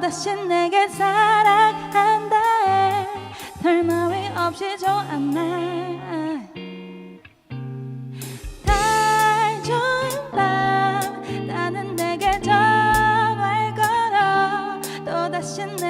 또다시 내게 사랑한다. 해 털나위 없이 좋았나. 달 좋은 밤 나는 내게 전화를 걸어. 또다시 내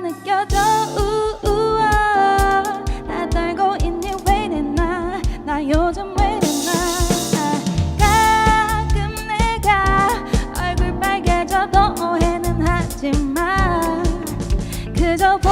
느껴져. 우우어 나 떨고 있니? 왜 이래나 나 요즘 왜 이래나 가끔 내가 얼굴 빨개져도 오해는 하지마 그저 봄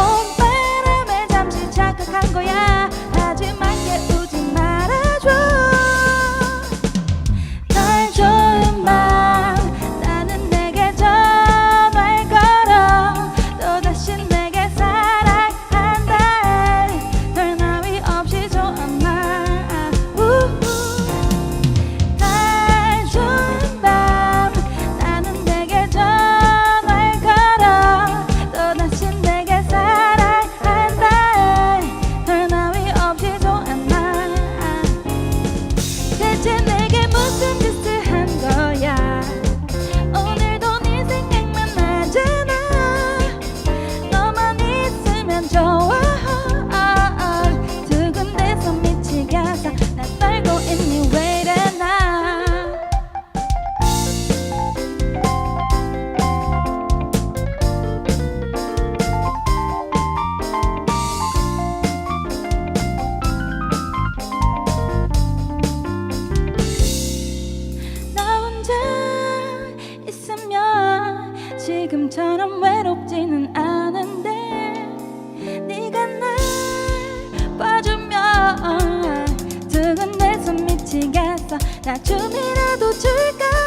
지금처럼 외롭지는 않은데 네가 날 봐주면 두근대서 미치겠어. 나 춤이라도 줄까